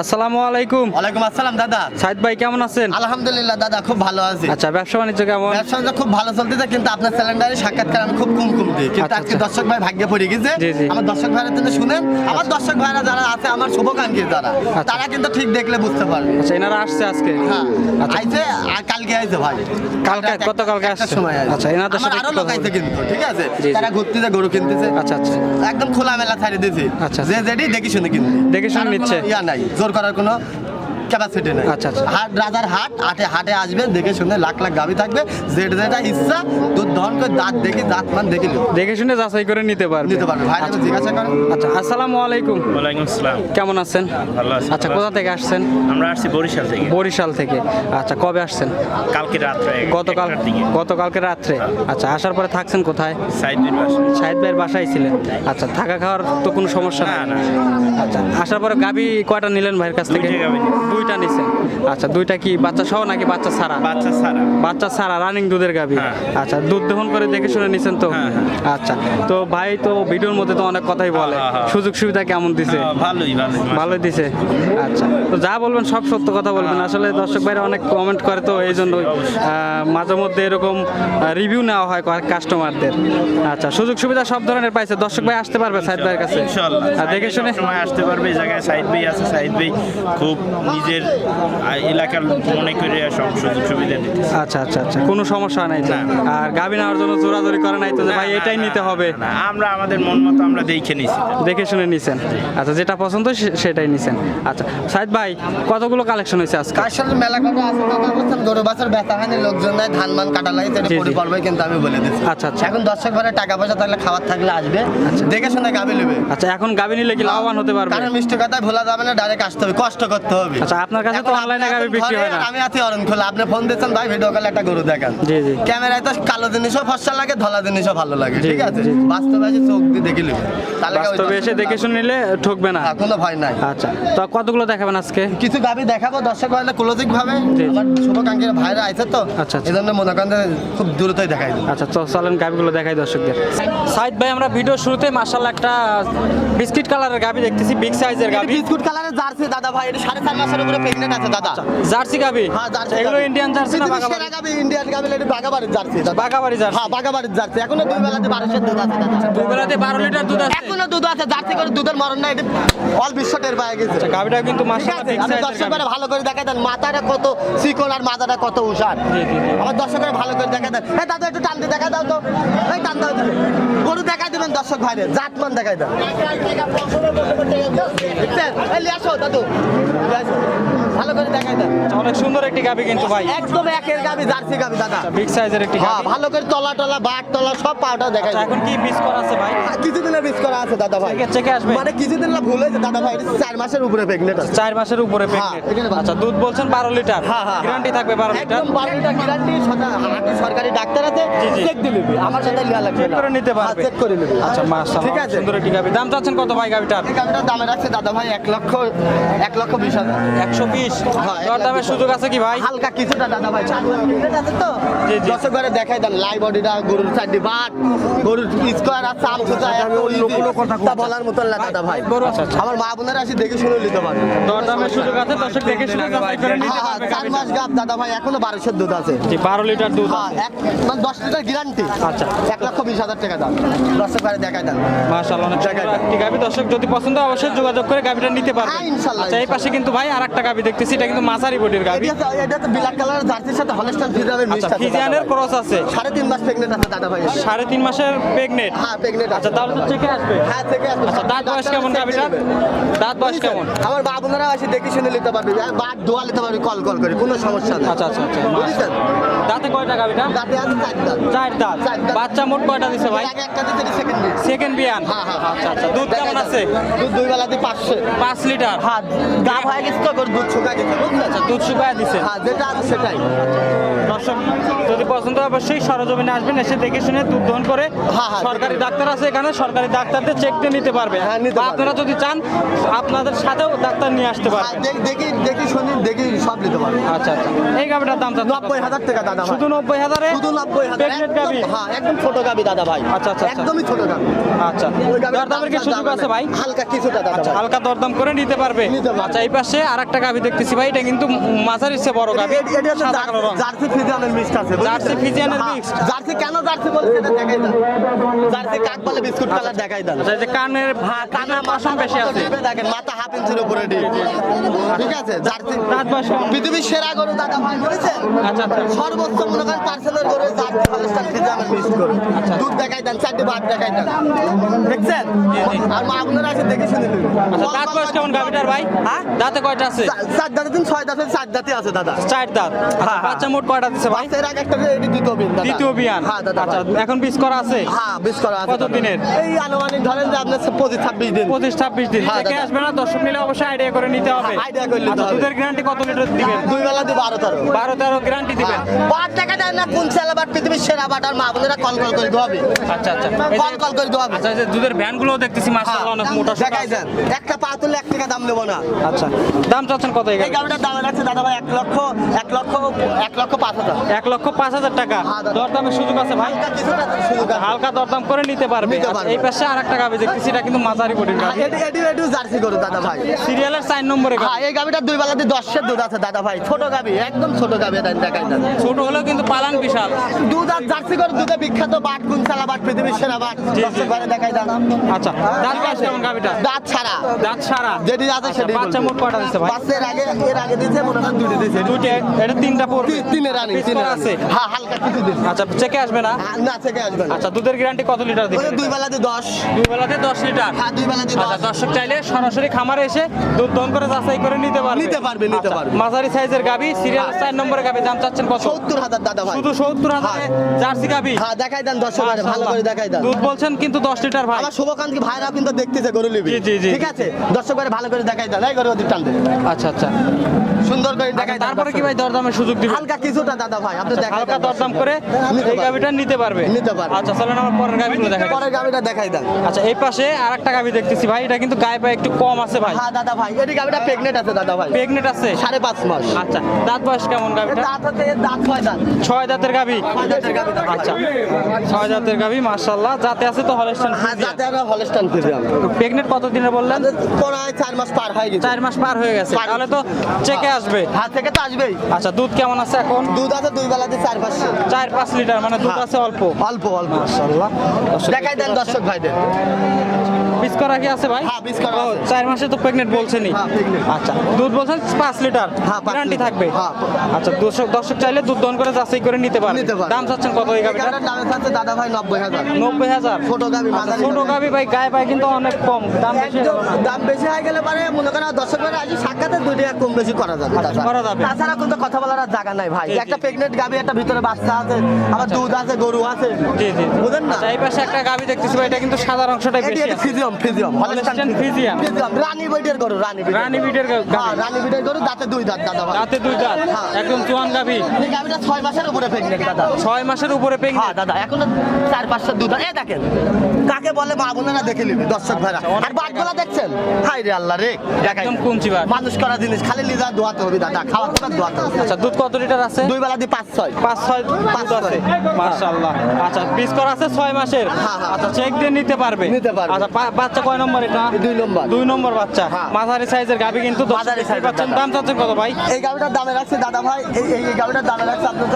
আসসালামু আলাইকুম। ওয়ালাইকুম আসসালাম দাদা। সাইদ ভাই কেমন আছেন? আলহামদুলিল্লাহ দাদা খুব ভালো আছি। আচ্ছা ব্যবসা বাণিজ্য কেমন? ব্যবসা বাণিজ্য খুব ভালো চলতেছে কিন্তু আপনার স্যালেন্ডারে সাক্ষাৎকার আমি খুব কম কম দিই কিন্তু আচ্ছা, আজকে আচ্ছা। দর্শক ভাই ভাগ্যে পড়ে গেছে। আমার দর্শক ভাইরা কিন্তু শুনেন আমার দর্শক ভাইরা যারা আছে আমার শুভকাঙ্ক্ষী যারা তারা কিন্তু ঠিক দেখলে বুঝতে পারবে। আচ্ছা এনারা আসছে আজকে? হ্যাঁ আচ্ছা। আইছে আর কালকে আইছে ভাই। কালকে? গতকালকে একটার আসছে? সময় আচ্ছা, এনাদের সাথে আরও লোক আইছে কিন্তু ঠিক আছে। তারা ঘুরতেছে গরু কিনতেছে। আচ্ছা আচ্ছা। একদম খোলা মেলা ছাড়ি দিয়েছি। আচ্ছা। যে যেটি দেখি শুনে কিনতে দেখে শুনে নিচ্ছে। ইয়া নাই। জোর করার কোনো ক্যাপাসিটি নাই। আচ্ছা, আচ্ছা। হাট রাজার হাট হাটে হাটে আসবে দেখে শুনে লাখ লাখ গাবি থাকবে। যেটা যেটা ইচ্ছা দুধ দহন করে দাঁত দেখি দাঁত মান দেখি দেখে শুনে যাচাই করে নিতে পারবে। নিতে পারবে। ভাই আমি জিজ্ঞাসা করেন আচ্ছা আসসালামু আলাইকুম। ওয়ালাইকুম আসসালাম। কেমন আছেন? ভালো আছি। আচ্ছা কোথা থেকে আসছেন? আমরা আসছি বরিশাল থেকে। বরিশাল থেকে। আচ্ছা কবে আসছেন? কালকে রাত্রে গতকাল গতকালকে রাত্রে। আচ্ছা আসার পরে থাকছেন কোথায়? সাইডের বাসা। সাহিদ ভাইয়ের বাসায় ছিলেন। আচ্ছা থাকা খাওয়ার তো কোনো সমস্যা না। আচ্ছা আসার পরে গাবি কয়টা নিলেন ভাইয়ের কাছ থেকে? দুইটা গাভী নিছেন আচ্ছা দুইটা কি বাচ্চা সহ নাকি বাচ্চা ছাড়া? বাচ্চা ছাড়া। বাচ্চা ছাড়া রানিং দুধের গাবি হ্যাঁ। আচ্ছা দুধ দহন করে দেখে শুনে নিছেন তো? হ্যাঁ, আচ্ছা তো ভাই তো ভিডিওর মধ্যে তো অনেক কথাই বলে। হ্যাঁ, হ্যাঁ। সুযোগ সুবিধা কেমন দিছে? হ্যাঁ, ভালোই ভালোই ভালোই দিছে। আচ্ছা তো যা বলবেন সব সত্য কথা বলবেন। আসলে দর্শক ভাইরা অনেক কমেন্ট করে তো এই জন্য মাঝে মধ্যে এরকম রিভিউ নেওয়া হয় কাস্টমারদের আচ্ছা সুযোগ সুবিধা সব ধরনের পাইছে। দর্শক ভাই আসতে পারবে সাইদ ভাইয়ের কাছে? ইনশাআল্লাহ। আর দেখে শুনে সময় আসতে পারবে। এই জায়গায় সাইড ভাই আছে। সাইড ভাই খুব নিজের এলাকার মনে করে সব সুযোগ সুবিধা দিতে। আচ্ছা আচ্ছা আচ্ছা। কোনো সমস্যা নাই তো? না। আর গাবি নেওয়ার জন্য জোরাজোরি করে নাই তো যে ভাই এটাই নিতে হবে? আমরা আমাদের মন মতো আমরা দেখে নিছি। দেখে শুনে নিছেন। আচ্ছা যেটা পছন্দ সেটাই নিছেন। আচ্ছা সাইদ ভাই কতগুলো কালেকশন হয়েছে আজকে? কার সাথে মেলা কাটা বলছেন গরু বাছার ব্যথা হয়নি লোকজন নাই ধান মান কাটা লাগে সেটা জি। পরে পড়বে কিন্তু আমি বলে দিচ্ছি। আচ্ছা, আচ্ছা। এখন দর্শক ঘরে টাকা পয়সা থাকলে খাবার থাকলে আসবে। দেখে শুনে গাবি নেবে। আচ্ছা এখন গাবি নিলে কি লাভবান হতে পারবে? কারণ মিষ্টি কথায় ভোলা যাবে না ডাইরেক্ট আসতে হবে কষ্ট করতে হবে। আচ্ছা, আপনার কাছে তো অনলাইনে এখন বিক্রি হয় না। আমি আছি অরণ খোলা আপনি ফোন দিচ্ছেন ভাই ভিডিও কলে একটা গরু দেখান জি, জি। ক্যামেরায় তো কালো জিনিসও ফসা লাগে ধলা জিনিসও ভালো লাগে ঠিক আছে। বাস্তবে এসে চোখ দিয়ে দেখে নেবে তাহলে বাস্তবে এসে দেখে শুনে নিলে ঠকবে না? হ্যাঁ, কোনো ভয় নাই আচ্ছা তো কতগুলো দেখাবেন আজকে কিছু গাবি দেখাবো দর্শক হলে ক্লোজিক ভাবে। আমার শুভকাঙ্ক্ষীর ভাইরা আছে তো আচ্ছা, আচ্ছা। এই জন্য মনে করেন খুব দ্রুতই দেখাই আচ্ছা তো চলেন গাবিগুলো দেখাই দর্শকদের সাইদ ভাই আমরা ভিডিও শুরুতে মার্শাল্লাহ একটা বিস্কিট কালারের গাবি দেখতেছি বিগ সাইজের গাবি বিস্কুট কালারের জার্সি দাদা ভাই এটা সাড়ে চার মাসের উপরে প্রেগনেন্ট আছে দাদা। জার্সি গাবি হ্যাঁ জার্সি এগুলো ইন্ডিয়ান জার্সি না বাঘাবাড়ি? সেরা গাবি ইন্ডিয়ান গাবি এটা বাগাবাড়ির জার্সি দাদা। বাঘাবাড়ি জার্সি। হ্যাঁ বাগাবাড়ির জার্সি। এখনও দুই বেলাতে বারোশের দুধ আছে দাদা। দুই বেলাতে বারো লিটার দুধ আছে? এখনও দুধ আছে জার্সি করে দুধের মরণ নাই এটা অল বিশ্ব টের পায় গেছে। আচ্ছা গাবিটা কিন্তু বিগ আমি সাইজের ভালো করে দেখাই দেন মাথাটা কত চিকন আর মাথাটা কত উষার জি, জি, জি। আমার দর্শকের ভালো করে দেখাই দেন। এই দাদা একটু টান দিয়ে দেখা দাও তো। এই টান দাও গরু দিবেন দর্শক ভাইরে জাতমান দেখাই দেন। দেখছেন? আসো দাদু। ভালো করে দেখাই দেন। আচ্ছা, অনেক সুন্দর একটি গাবি কিন্তু ভাই। একদম একের গাবি জার্সি গাবি দাদা। বিগ সাইজের একটি হ্যাঁ গাবি। ভালো করে তলা টলা বাট তলা সব পাউডার দেখাই আচ্ছা দেন। এখন কি বিস করা আছে ভাই? কিছুদিনের মিস করা আছে দাদা ভাই। চেকে- আসবে? মানে কিছুদিন না ভুল হয়েছে দাদা ভাই চার মাসের উপরে প্রেগনেন্ট আছে। চার মাসের উপরে হ্যাঁ, প্রেগনেন্ট আচ্ছা দুধ বলছেন বারো লিটার। হ্যাঁ, হ্যাঁ, গ্যারান্টি থাকবে বারো লিটার। একদম বারো লিটার গ্যারান্টি সরকারি ডাক্তার আছে। চেক নিবি আমার সাথে লিয়া লাগবে চেক করে নিতে পারবে। চেক করে নিবি। আচ্ছা মাশাআল্লাহ ঠিক ঠিক আছে। সুন্দর একটি গাবি দাম চাচ্ছেন কত ভাই গাবিটার এই গাড়িটার দামে রাখছে দাদা ভাই এক লক্ষ এক লক্ষ বিশ হাজার। একশো বিশ? হ্যাঁ, দর দামের সুযোগ আছে কি ভাই? হালকা কিছুটা দাদা ভাই তো। জি, জি। দর্শক ঘরে দেখাই দেন লাই বডিটা গরুর চারটি বাট গরুর স্কোয়ার আর চাম সুতা তা বলার মতো না দাদা ভাই। আচ্ছা, আচ্ছা। আমার মা বোনেরা আসি দেখে শুনে নিতে পারবে দর দামের সুযোগ আছে দর্শক দেখে শুনে যাচাই করে নিতে হ্যাঁ, হ্যাঁ, পারবে চার মাস গাব দাদা ভাই এখনও বারোশোর দুধ আছে। জি বারো লিটার দুধ হ্যাঁ এক মানে দশ লিটার গ্যারান্টি আচ্ছা। এক লক্ষ বিশ হাজার টাকা দাম। দর্শক ঘরে দেখাই দেন। মাশাআল্লাহ অনেক সুন্দর একটি গাবি দর্শক যদি পছন্দ হয় অবশ্যই যোগাযোগ করে গাবিটা নিতে পারবে হ্যাঁ, ইনশাল্লাহ, আচ্ছা এই পাশে কিন্তু ভাই আর একটা গাবি দেখতেছি এটা কিন্তু মাঝারি বডির গাবি এটা তো- এটা তো ব্ল্যাক কালারের জার্সির সাথে হলস্টাইন ফ্রিজামের মিক্স আচ্ছা আছে ফিজিয়ানের ক্রস আছে। সাড়ে তিন মাস প্রেগনেন্ট আছে দাদা ভাই। সাড়ে তিন মাসের প্রেগনেন্ট হ্যাঁ প্রেগনেন্ট আচ্ছা তাহলে তো চেকে আসবে। হ্যাঁ থেকে আসবে। আচ্ছা দাঁত বয়স কেমন গাবিটা দাঁত বয়স কেমন? আমার বাবুনারা আসে দেখে শুনে নিতে পারবে। আর বাদ দোয়া নিতে পারবে কল কল করে কোনো সমস্যা নেই। আচ্ছা আচ্ছা আচ্ছা বুঝছেন? দাঁতে কয়টা গাবিটা দাঁতে আছে চার দাঁত চার দাঁত বাচ্চা মোট কয়টা দিছে ভাই? একটা দিতে সেকেন্ড সেকেন্ড বিয়ান হ্যাঁ হ্যাঁ হ্যাঁ। আচ্ছা আচ্ছা দুধ কেমন আছে? দুধ দুই বেলাতে পাঁচশো। পাঁচ লিটার? হ্যাঁ গাব হয়ে গেছে তো করে দুধ শুকায় গেছে আচ্ছা দুধ শুকায় দিছে। হ্যাঁ যেটা আছে সেটাই। দর্শক যদি পছন্দ হয় অবশ্যই সরজমিনে আসবেন এসে দেখে শুনে দুধ দহন করে হ্যাঁ, হ্যাঁ, সরকারি ডাক্তার আছে এখানে সরকারি ডাক্তারদের চেক দিয়ে নিতে পারবে। হ্যাঁ, পারবে। আপনারা যদি চান আপনাদের সাথেও ডাক্তার নিয়ে আসতে পারবেন দেখি দেখি শুনি দেখি সব নিতে পারবে। আচ্ছা আচ্ছা। এই গাভিটার দাম? নব্বই হাজার টাকা দাদা শুধু নব্বই হাজারে? শুধু নব্বই হাজার। হ্যাঁ একদম ছোট গাবি দাদা ভাই। আচ্ছা, আচ্ছা, আচ্ছা। একদমই ছোট গাবি। আচ্ছা। দরদামের কি সুযোগ আছে ভাই? হালকা কিছুটা দাদা আচ্ছা। হালকা দরদাম করে নিতে পারবে। আচ্ছা এই পাশে আর একটা গাভি দেখতেছি ভাই এটা কিন্তু মাঝার ইচ্ছে বড় এ- এটা জার্সি ফিজিয়ানের মিক্সড আছে জার্সি ফিজিয়ানের হ্যাঁ, mixed? জার্সি কেন জার্সি বলছে এটা দেখাই দেন। জার্সি কাক বলে বিস্কুট কালার দেখাই দেন। আচ্ছা এই যে কানের হ্যাঁ কানা পশম বেশি আছে। দেখেন মাথা হাফ ইঞ্চির উপরে ডিপ। ঠিক আছে? জার্সি দাঁত বয়স পৃথিবীর সেরা গরু দাদা ভাই বলেছেন আচ্ছা আচ্ছা। সর্বোচ্চ মনে করেন পার্সেলের গরু জার্সি হলস্টাইন ফিজিয়ানের মিক্সড গরু। দুধ দেখাই দেন চারটে ভাত দেখাই দেন। দেখছেন? আর মা আপনারা আছে দেখে শুনে নিন। আচ্ছা দাঁত বয়স কেমন গাভিটার ভাই? হ্যাঁ? দাঁতে কয়টা আছে? চার দাঁতে দিন ছয় দাঁতে চার দাঁতে আছে দাদা। চার দাঁত। আচ্ছা, হ্যাঁ, বাচ্চা মোট কয়টা দিচ্ছে ভাই। বাচ্চার আগে একটা বিন দাদা। দ্বিতীয় বিয়ান হ্যাঁ দাদা আচ্ছা এখন বিষ করা আছে? হ্যাঁ বেশ করা আছে কত দিনের? এই আনুমানিক ধরেন যে আপনার পঁচিশ ছাব্বিশ দিন। পঁচিশ ছাব্বিশ দিন। হ্যাঁ, থেকে আসবে না দর্শক নিলে অবশ্যই আইডিয়া করে নিতে হবে। হ্যাঁ, idea করে নিতে আচ্ছা, হবে। দুধের গ্যারান্টি কত লিটার দিবেন? দুই বেলা দিয়ে বারো তেরো। বারো তেরো গ্যারান্টি দিবেন। বাট টাকা দেয় না কোন সেলা বাট পৃথিবীর সেরা বাট আর মা বোনেরা কল কল করে দেওয়াবে আচ্ছা আচ্ছা। কল কল করে দেওয়াবে আচ্ছা যে দুধের ভ্যানগুলো দেখতেছি মাসাল্লাহ অনেক মোটা দেখাই দেন। একটা পা তুললে এক টাকা দাম নেব না। আচ্ছা দাম চাচ্ছেন কত এই গাড়িটার দাম রাখছে দাদা ভাই এক লক্ষ এক লক্ষ এক লক্ষ পাঁচ হাজার এক লক্ষ পাঁচ হাজার টাকা। দরদামের সুযোগ আছে ভাই? হালকা দরদাম করে নিতে পারবে। এই পাশে আর একটা গাভি দেখতেছি এটা কিন্তু মাঝারি বডির হ্যাঁ, গাভি এটি এটি এটি জার্সি গরু দাদা ভাই। সিরিয়ালের চার নম্বরে হ্যাঁ এই গাবিটা দুই বেলাতে দশের দুধ আছে দাদা ভাই। ছোট গাবি একদম ছোট গাবি দেখাই ছোট হলেও কিন্তু পালান বিশাল। দুধ আর জার্সি গরু দুধে বিখ্যাত বাট কুনসালা বাট পৃথিবীর সেরা বাট দর্শক ঘরে দেখাই দেন আচ্ছা দাঁত বয়স কেমন গাভিটা দাঁত ছাড়া দাঁত সারা। যেটি আছে সেটি বাচ্চা মোট কয়টা দিচ্ছে ভাই? বাচ্চার আগে এর আগে মনে হয় দুটি দিয়েছে। দুইটা এটা তিনটা পড়বে। তি- তিনে রানি Piece আছে আছে। হ্যাঁ হালকা কিছু দিন। আচ্ছা চেকে আসবে না? না থেকে আসবে না। আচ্ছা দুধের গ্যারান্টি কত লিটার দুই বেলাতে দশ। দুই বেলাতে দশ লিটার হ্যাঁ দুই বেলাতে আচ্ছা দর্শক চাইলে সরাসরি খামারে এসে দুধ করে যাচাই করে নিতে পারবে। নিতে পারবে, নিতে আচ্ছা, পারবে। মাঝারি সাইজের গাবি সিরিয়াল চার নম্বরের গাবি দাম চাচ্ছেন কত? দাদা ভাই। শুধু সত্তর হাজারে জার্সি গাবি? হ্যাঁ দেখাই দেন দর্শক ভালো করে দেখাই দেন। দুধ বলছেন কিন্তু দশ লিটার ভাই। আমার শুভকান্তকে ভাইরাও কিন্তু দেখতেছে গরু লিবি জি, জি। ঠিক আছে? দর্শক ভালো করে দেখাই দেন। এই গরু টান আচ্ছা আচ্ছা। সুন্দর করে দেখাই তারপরে কি ভাই দরদামের সুযোগ দিবেন হালকা কিছুটা দাদা ভাই আপনি দেখাই হালকা দরদাম করে এই। গাবিটা নিতে পারবে। নিতে পারবে। আচ্ছা চলেন আমার পরের গাবিগুলো দেখা যাক। পরের গাবিটা দেখাই দেন। আচ্ছা এই পাশে আর একটা গাবি দেখতেছি ভাই এটা কিন্তু গায়ে পায়ে একটু কম আছে ভাই। হ্যাঁ দাদা ভাই গাবিটা প্রেগনেন্ট আছে দাদা ভাই। প্রেগনেন্ট আছে? সাড়ে পাঁচ মাস। আচ্ছা দাঁত বয়স কেমন গাবিটা দাঁত দাঁত ছয় দাঁত। ছয় দাঁতের গাবি আচ্ছা ছয় দাঁতের গাবি মাশাআল্লাহ। যাতে আছে তো হলস্টাইন হ্যাঁ যাতে হলস্টান ফিরিয়াম প্রেগনেন্ট কত দিনের বললেন? প্রায় চার মাস পার হয়ে গেছে। চার মাস পার হয়ে গেছে। তাহলে তো চেকে আসবে। হাত থেকে তো আসবেই। আচ্ছা দুধ কেমন আছে এখন? দুধ আছে দুই বেলাতে চার পাঁচ চার পাঁচ লিটার মানে দুধ হ্যাঁ। আছে অল্প। অল্প অল্প মাশাআল্লাহ। দেখাই দেন দর্শক ভাইদের। পিস করা কি আছে ভাই? হ্যাঁ, ও, চার মাসে তো প্রেগনেন্ট বলছেনই। হ্যাঁ, আচ্ছা দুধ বলছেন পাঁচ লিটার? গ্যারান্টি থাকবে? হ্যাঁ। আচ্ছা দর্শক দর্শক চাইলে দুধ দন করে যাচাই করে নিতে দাম চাচ্ছেন কত এই গাবিটা দাদা ভাই নব্বই হাজার। নব্বই হাজার? ছোট গাবি, আচ্ছা, গাবি। ভাই গায়ে পায় কিন্তু অনেক কম। দাম বেশি। দাম বেশি হয়ে গেলে পরে মনে করেন দর্শক ভাই আজ সাক্ষাতে দুই টাকা কম বেশি করা যাবে আচ্ছা, করা যাবে। তাছাড়া কিন্তু কথা বলার আর জায়গা নাই ভাই। একটা। প্রেগনেন্ট গাবি একটা ভিতরে বাচ্চা আছে আবার দুধ আছে গরু আছে। জি জি। বুঝেন না? আচ্ছা, এই পাশে একটা গাবি দেখতেছি ভাই এটা কিন্তু সাদা অংশটাই বেশি ফিজিয়াম ফিজিয়াম। ফিজিয়াম। রানী বিটের গরু রানী বিটের রানী বিটের গা- হ্যাঁ রানী বিটের গরু দাঁতে দুই দাঁত দাদা ভাই। রাতে দুই দাঁত হ্যাঁ। একদম চুয়ান গাবি এই গাবিটা ছয় মাসের উপরে প্রেগনেন্ট দাদা। ছয় মাসের উপরে হ্যাঁ প্রেগনেন্ট দাদা এখন চার পাঁচটা দুধ এ দেখেন কাকে বলে মা বোনেরা দেখে নিবি দর্শক ভাইরা। আর বাটগুলা দেখছেন? হাই রে আল্লাহ রে। একদম কুঞ্চি বাট মানুষ করা জিনিস খালি লিজা দোয়াতে হবে দাদা খাওয়া দাওয়া দোয়াতে হবে। আচ্ছা দুধ কত লিটার আছে? দুই বেলা পাঁচ ছয়। পাঁচ ছয় পাঁচ দুধ আছে ছয়। মাশাআল্লাহ। আচ্ছা পিস করা আছে ছয় মাসের। হ্যাঁ, হ্যাঁ। আচ্ছা। চেক দিয়ে নিতে পারবে। নিতে পারবে। আচ্ছা বাচ্চা কয় নম্বর এটা? দুই নম্বর। দুই নম্বর বাচ্চা। হ্যাঁ। মাঝারি সাইজের গাবি কিন্তু মাঝারি দেখতেই পাচ্ছেন। দাম চাচ্ছেন কত ভাই? এই গাবিটার দামে রাখছে দাদা ভাই এই গাবিটার দামে রাখছে আপনার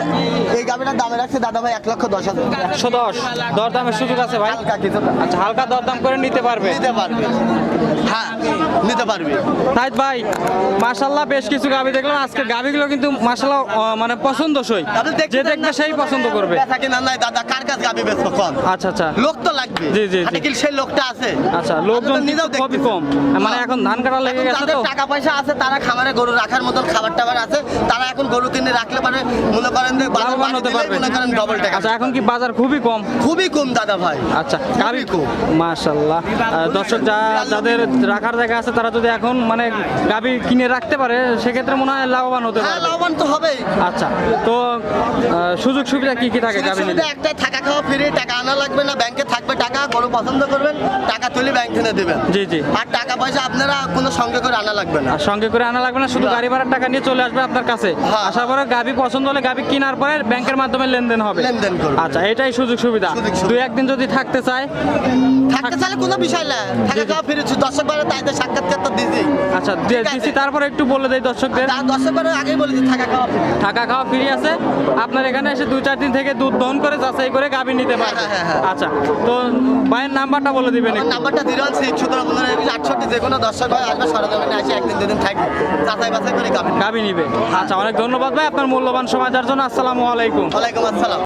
এই গাবিটার দামে রাখছে দাদা ভাই এক লক্ষ দশ হাজার। একশো দশ। দরদামের সুযোগ আছে ভাই? হালকা কিছুটা আচ্ছা হালকা দরদাম করে নিতে পারবে। নিতে পারবে। হ্যাঁ নিতে পারবে। তাই ভাই মাশাল্লাহ বেশ কিছু গাবি দেখলাম। আজকে গাবিগুলো কিন্তু মাশাল্লাহ মানে পছন্দসই। যে দেখবে না? সেই পছন্দ করবে। কিনা নাই দাদা কার কাছে গাবি বেচবো আচ্ছা আচ্ছা। লোক তো লাগবে। জি, জি, জি। সেই লোকটা আছে? আচ্ছা লোকজন নিজেও খুবই কম। মানে এখন ধান কাটা লেগে গেছে তো। টাকা পয়সা আছে তারা খামারে গরু রাখার মতন খাবার টাবার আছে। তারা এখন গরু কিনে রাখলে পারে মনে করেন যে বাজার হতে পারবে। মনে করেন ডবল টাকা। আচ্ছা এখন কি বাজার খুবই কম? খুবই কম দাদা ভাই। আচ্ছা খুব। মাশাল্লাহ। আহ, দর্শক যা যাদের রাখার জায়গা আছে তারা যদি এখন মানে গাবি কিনে রাখতে পারে সেক্ষেত্রে মনে হয় লাভবান হতে হ্যাঁ পারে লাভবান তো হবেই। আচ্ছা তো সুযোগ সুবিধা কি কি থাকে গাবি নিলে? সুবিধা থাকা খাওয়া ফ্রি টাকা আনা লাগবে না ব্যাংকে থাকবে টাকা গরু পছন্দ করবেন টাকা তুলে ব্যাংক থেকে দেবেন। জি জি। আর টাকা পয়সা আপনারা কোনো সঙ্গে করে আনা লাগবে না। সঙ্গে করে আনা লাগবে না শুধু গাড়ি ভাড়ার টাকা নিয়ে চলে আসবে আপনার কাছে। আশা করে গাবি পছন্দ হলে গাবি কেনার পরে ব্যাংকের মাধ্যমে লেনদেন হবে। লেনদেন করবে। আচ্ছা এটাই সুযোগ সুবিধা। দুই একদিন যদি থাকতে চায় থাকতে চাইলে কোনো বিষয় না। থাকা খাওয়া ফ্রি দর্শক বারে তাইতে সাক্ষাৎকার তো দিদি আচ্ছা দিয়ে। দিচ্ছি তারপরে একটু বলে দেই দর্শকদের। দর্শক বারে আগেই বলেছি থাকা খাওয়া। থাকা খাওয়া ফ্রি আছে। আপনার এখানে এসে দুই চার দিন থেকে দুধ দহন করে যাচাই করে গাবি নিতে পারবে। হ্যাঁ, হ্যাঁ, হ্যাঁ। আচ্ছা তো ভাইয়ের নাম্বারটা বলে দিবেন নাম্বারটা জিরো সিক্স সতেরো পনেরো আটষট্টি যে কোনো দর্শক ভাই আসবে সরজমিনে আসে একদিন দুদিন থাকবে। যাচাই বাছাই করে গাবেন গাবি নিবে। আচ্ছা অনেক ধন্যবাদ ভাই আপনার মূল্যবান সময় দেওয়ার জন্য। আসসালামু আলাইকুম। ওয়ালাইকুম আসসালাম।